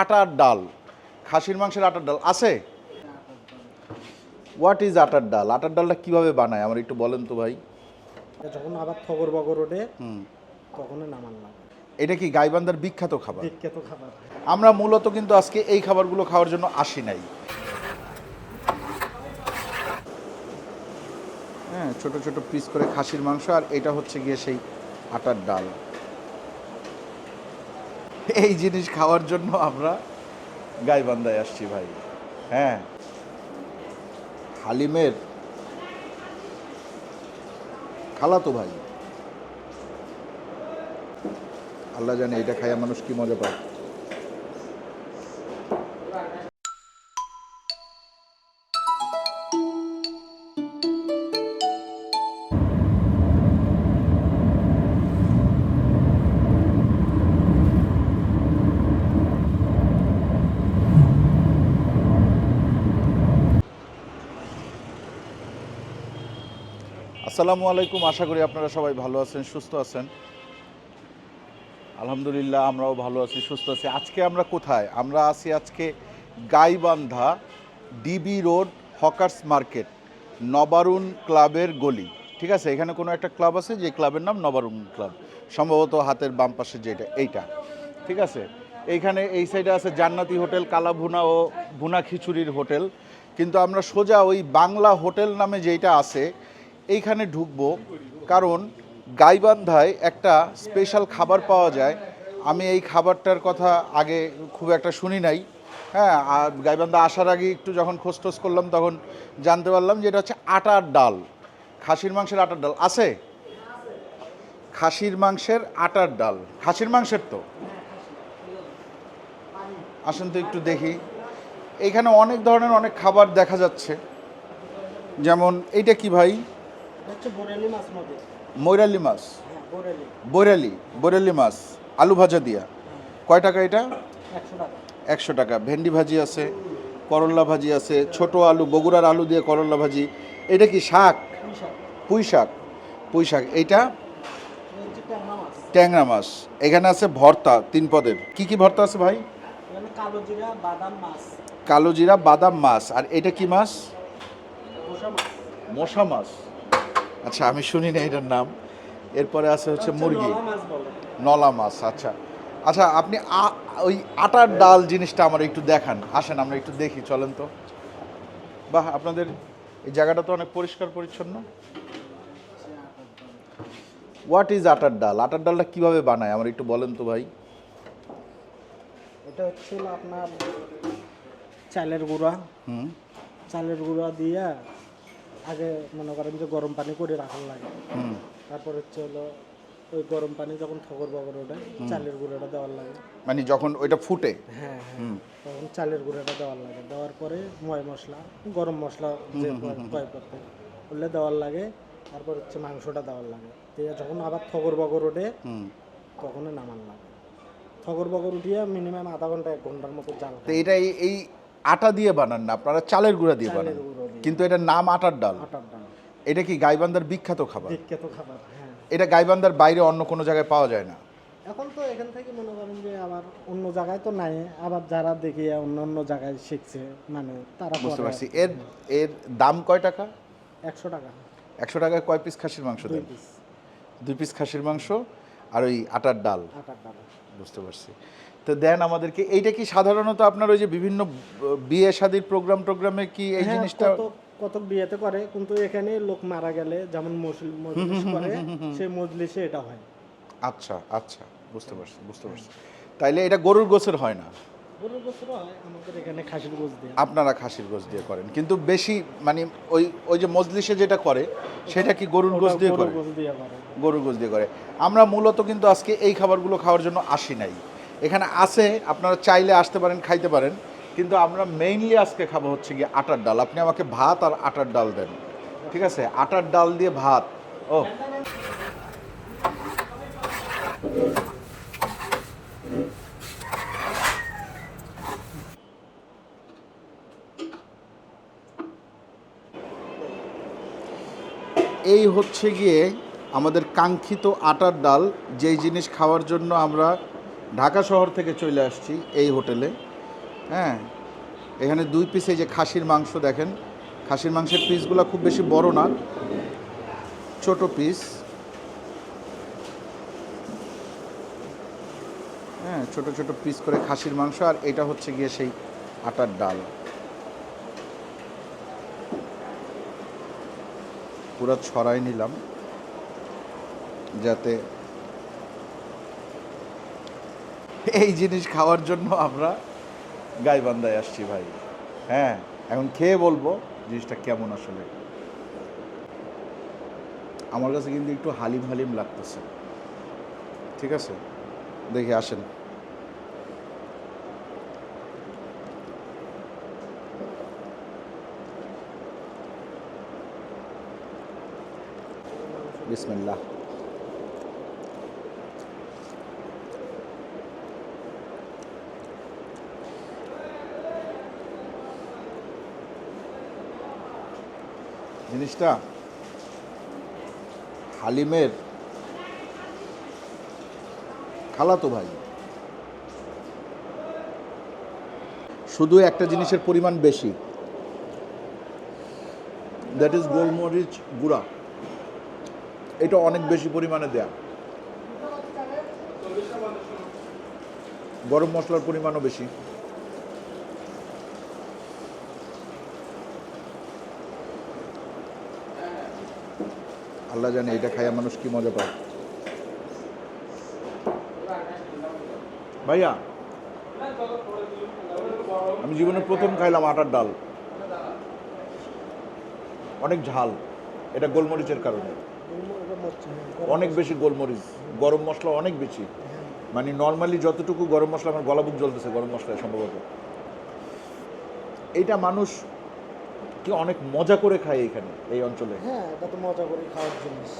আটার ডাল। খাসির মাংসের আটার ডাল আছে? হোয়াট ইজ আটার ডাল? আটার ডালটা কীভাবে বানায়? আমার একটু বলেন তো ভাই। যখন আবার থগর বগর ওঠে হুম। নামান লাগে। এটা কি গাইবান্ধার বিখ্যাত খাবার? বিখ্যাত খাবার। আমরা মূলত কিন্তু আজকে এই খাবারগুলো খাওয়ার জন্য আসি নাই। হ্যাঁ ছোট ছোট পিস করে খাসির মাংস আর এটা হচ্ছে গিয়ে সেই আটার ডাল। এই জিনিস খাওয়ার জন্য আমরা গাইবান্ধায় আসছি ভাই। হ্যাঁ। হালিমের খালাতো ভাই। আল্লাহ জানে এটা খাইয়া মানুষ কি মজা পায়। আসসালামু আলাইকুম। আশা করি আপনারা সবাই ভালো আছেন, সুস্থ আছেন। আলহামদুলিল্লাহ, আমরাও ভালো আছি, সুস্থ আছি। আজকে আমরা কোথায়? আমরা আছি আজকে Gaibandha DB road hawkers market Nabarun ক্লাবের গলি। ঠিক আছে? এখানে কোনো একটা ক্লাব আছে, যে ক্লাবের নাম নবারুন ক্লাব। সম্ভবত হাতের বাম পাশে যেটা, এইটা। ঠিক আছে? এইখানে এই সাইডে আছে জান্নাতি হোটেল কালা ভুনা ও ভুনা খিচুড়ির হোটেল। কিন্তু আমরা সোজা ওই বাংলা হোটেল নামে যেটা আছে এইখানে ঢুকবো। কারণ গাইবান্ধায় একটা স্পেশাল খাবার পাওয়া যায়। আমি এই খাবারটার কথা আগে খুব একটা শুনি নাই। হ্যাঁ আর গাইবান্ধা আসার আগে একটু যখন খোঁজটোজ করলাম, তখন জানতে পারলাম যে এটা হচ্ছে আটার ডাল। খাসির মাংসের আটার ডাল। আছে? খাসির মাংসের আটার ডাল। খাসির মাংসের তো? আসেন তো একটু দেখি। এখানে অনেক ধরনের অনেক খাবার দেখা যাচ্ছে। যেমন এইটা কি ভাই? মাছ মৈরালি মাছ? হ্যাঁ বোরেলি। বৈরালি মাছ আলু ভাজা দিয়া। কয় টাকা এটা? একশো টাকা। ভেন্ডি ভাজি আছে করল্লা ভাজি আছে ছোট আলু বগুড়ার আলু দিয়ে করল্লা ভাজি। এটা কি শাক? পুঁই শাক। পুঁই শাক। এইটা? ট্যাংরা মাছ। এখানে আছে ভর্তা তিন পদের। কি কি ভর্তা আছে ভাই? কালো জিরা বাদাম মাছ। আর এটা কি মাছ। মশা মাছ। আচ্ছা আমি শুনি না এটার নাম। এরপরে আছে হচ্ছে মুরগি। নলা মাছ বলে। নলা মাছ আচ্ছা। আচ্ছা আপনি আ- ওই আটার ডাল জিনিসটা আমার একটু দেখান। আসেন আমরা একটু দেখি চলেন তো। বাহ আপনাদের এই জায়গাটা তো অনেক পরিষ্কার পরিচ্ছন্ন। হোয়াট ইজ আটার ডাল? আটার ডালটা কীভাবে বানায়? আমার একটু বলেন তো ভাই। এটা হচ্ছে আপনার চালের গুঁড়া। হুম। চালের গুঁড়া দিয়ে আগে মনে করেন যে গরম পানি করে রাখার লাগে। তারপর হচ্ছে হলো ওই গরম পানি যখন ঠগর বগর ওঠে চালের গুঁড়োটা দেওয়ার লাগে। মানে যখন ওইটা ফুটে? হ্যাঁ হ্যাঁ। তখন চালের গুঁড়োটা দেওয়ার লাগে। দেওয়ার পরে ময় মশলা গরম মশলা যে প্রয়োগ করতে করলে দেওয়ার লাগে। তারপর হচ্ছে মাংসটা দেওয়ার লাগে। দিয়ে যখন আবার থগর বগর ওঠে তখনই নামান লাগে। থগর বগর উঠিয়ে মিনিমাম আধা ঘণ্টা এক ঘণ্টার মতো জাল তো এটা এই- আটা দিয়ে বানান না? আপনারা চালের গুঁড়া দিয়ে বানান? চালের গুঁড়ো। দিয়ে কিন্তু এটার নাম আটার ডাল। আটার ডাল। এটা কি গাইবান্ধার বিখ্যাত খাবার? বিখ্যাত খাবার হ্যাঁ। এটা গাইবান্ধার বাইরে অন্য কোনো জায়গায় পাওয়া যায় না। এখন তো এখান থেকে মনে করেন যে আবার অন্য জায়গায় তো নাই আবার যারা দেখি অন্য অন্য জায়গায় শিখছে মানে তারা বুঝতে পারছি। এর এর দাম কয় টাকা? একশো টাকা। একশো টাকায় কয় পিস খাসির মাংস দুই দেন? পিস দুই পিস খাসির মাংস আর ওই আটার ডাল। আটার ডাল। বুঝতে পারছি। তো দেন আমাদেরকে এইটা কি সাধারণত আপনার ওই যে বিভিন্ন বিয়ে শাদির প্রোগ্রাম টোগ্রামে কি এই হ্যাঁ, জিনিসটা কত কত বিয়েতে করে কিন্তু এখানে লোক মারা গেলে যেমন মজলি- মজলিস করে সেই মজলিসে এটা হয়। আচ্ছা আচ্ছা বুঝতে পারছি বুঝতে পারছি। তাইলে এটা গরুর গোছের হয় না? গরুর বছর হয় আমাদের এখানে খাসির গোছ দিয়ে। আপনারা খাসির গোছ দিয়ে করেন কিন্তু বেশি মানে ওই ওই যে মজলিসে যেটা করে সেটা কি গরুর গোছ দিয়ে করে? গরুর গোছ দিয়ে করে। গরুর গোছ দিয়ে করে। আমরা মূলত কিন্তু আজকে এই খাবারগুলো খাওয়ার জন্য আসি নাই। এখানে আছে, আপনারা চাইলে আসতে পারেন, খাইতে পারেন। কিন্তু আমরা মেইনলি আজকে খাব হচ্ছে গিয়ে আটার ডাল। আপনি আমাকে ভাত আর আটার ডাল দেন। ঠিক আছে? আটার ডাল দিয়ে ভাত। ও। এই হচ্ছে গিয়ে আমাদের কাঙ্ক্ষিত আটার ডাল। যেই জিনিস খাওয়ার জন্য আমরা ঢাকা শহর থেকে চলে আসছি এই হোটেলে। হ্যাঁ এখানে দুই পিস এই যে খাসির মাংস দেখেন। খাসির মাংসের পিসগুলো খুব বেশি বড় না, ছোট পিস হ্যাঁ ছোট ছোট পিস করে খাসির মাংস আর এটা হচ্ছে গিয়ে সেই আটার ডাল। পুরো ছড়াই নিলাম, যাতে এই জিনিস খাওয়ার জন্য আমরা গাইবান্ধায় আসছি ভাই। হ্যাঁ এখন খেয়ে বলব জিনিসটা কেমন আসলে। আমার কাছে কিন্তু একটু হালিম হালিম লাগতেছে। ঠিক আছে? দেখি, আসেন। বিসমিল্লাহ। জিনিসটা হালিমের খালাতো ভাই। শুধু একটা জিনিসের পরিমাণ বেশি। দ্যাট ইজ গোলমরিচ গুঁড়া। এটা অনেক বেশি পরিমাণে দেয়া। গরম মশলার পরিমাণও বেশি। আল্লাহ জানে এটা খাইয়া মানুষ কি মজা পায়। ভাইয়া, আমি জীবনে প্রথম খাইলাম আটার ডাল। অনেক ঝাল, এটা গোলমরিচের কারণে। অনেক বেশি গোলমরিচ, গরম মশলা অনেক বেশি। মানে নর্মালি যতটুকু গরম মশলা, আমার গলা বুক জ্বলতেছে গরম মশলায় সম্ভবত। এইটা মানুষ কি অনেক মজা করে খায় এখানে এই অঞ্চলে? হ্যাঁ এটা তো মজা করে খাওয়ার জিনিস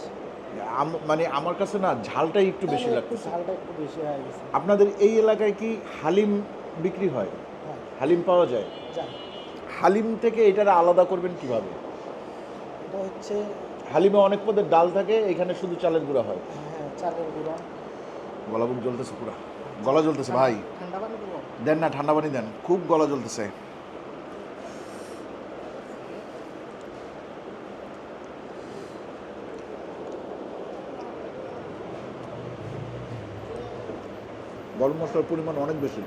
মানে আমার কাছে না ঝালটাই একটু বেশি একটু লাগতেছে। ঝালটা একটু বেশি হয়ে গেছে। আপনাদের এই এলাকায় কি হালিম বিক্রি হয়? হ্যাঁ। হালিম পাওয়া যায়? হালিম থেকে এটার আলাদা করবেন কীভাবে? এটা হচ্ছে হালিমে অনেক পদের ডাল থাকে এখানে শুধু চালের গুঁড়া হয়। হ্যাঁ চালের গুঁড়া। গলা বুক জ্বলতেছে পুরা। গলা জ্বলতেছে ভাই। ঠান্ডা পানি দেন না ঠান্ডা পানি দেন। খুব গলা জ্বলতেছে। গরম মশলার পরিমাণ অনেক বেশি।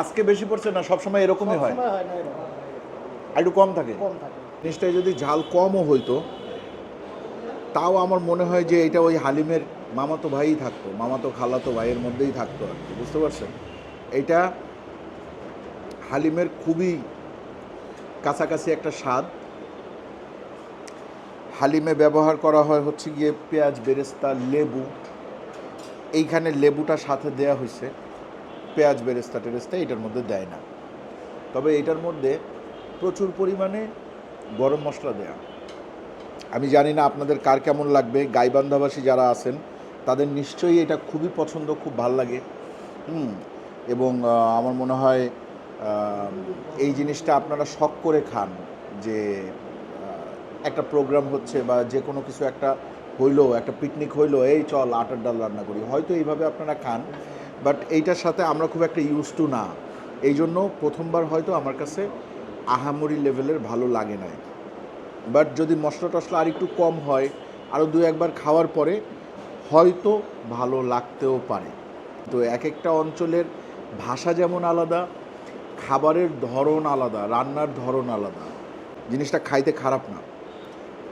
আজকে বেশি পড়ছে না সবসময় এরকমই হয়। একটু কম থাকে। কম থাকে। জিনিসটায় যদি ঝাল কমও হইতো তাও আমার মনে হয় যে এটা ওই হালিমের মামাতো ভাইই থাকতো মামাতো খালাতো ভাইয়ের মধ্যেই থাকতো আর কি বুঝতে পারছেন? এটা হালিমের খুবই কাছাকাছি একটা স্বাদ। হালিমে ব্যবহার করা হয় হচ্ছে গিয়ে পেঁয়াজ, বেরেস্তা, লেবু। এইখানে লেবুটা সাথে দেয়া হয়েছে। পেঁয়াজ, বেরেস্তা, টেরেস্তা এটার মধ্যে দেয় না। তবে এটার মধ্যে প্রচুর পরিমাণে গরম মশলা দেয়া। আমি জানি না আপনাদের কার কেমন লাগবে। গাইবান্ধাবাসী যারা আছেন, তাদের নিশ্চয়ই এটা খুবই পছন্দ, খুব ভালো লাগে। হুম, এবং আমার মনে হয় এই জিনিসটা আপনারা শখ করে খান যে একটা প্রোগ্রাম হচ্ছে বা যে কোনো কিছু একটা হইল, একটা পিকনিক হইল, এই চল আটার ডাল রান্না করি। হয়তো এইভাবে আপনারা খান বাট এইটার সাথে আমরা খুব একটা ইউজ টু না। এই জন্য প্রথমবার হয়তো আমার কাছে আহামরি লেভেলের ভালো লাগে নাই। বাট যদি মশলা টশলা আর একটু কম হয় আরও দু একবার খাওয়ার পরে হয়তো ভালো লাগতেও পারে। তো এক একটা অঞ্চলের ভাষা যেমন আলাদা, খাবারের ধরন আলাদা, রান্নার ধরন আলাদা, জিনিসটা খাইতে খারাপ না।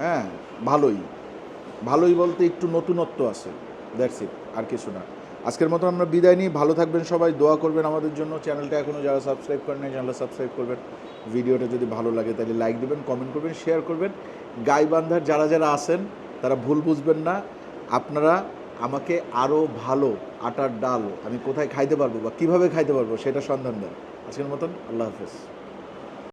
হ্যাঁ ভালোই। ভালোই বলতে একটু নতুনত্ব আছে। দ্যাটস ইট আর কিছু না। আজকের মতো আমরা বিদায় নিই। ভালো থাকবেন সবাই, দোয়া করবেন আমাদের জন্য। চ্যানেলটা এখনও যারা সাবস্ক্রাইব করেন নাই, চ্যানেলটা সাবস্ক্রাইব করবেন। ভিডিওটা যদি ভালো লাগে তাহলে লাইক দেবেন কমেন্ট করবেন শেয়ার করবেন। গাইবান্ধার যারা যারা আছেন, তারা ভুল বুঝবেন না। আপনারা আমাকে আরও ভালো আটার ডাল আমি কোথায় খাইতে পারব বা কীভাবে খাইতে পারব সেটা সন্ধান দেন। আজকের মতন আল্লাহ হাফেজ।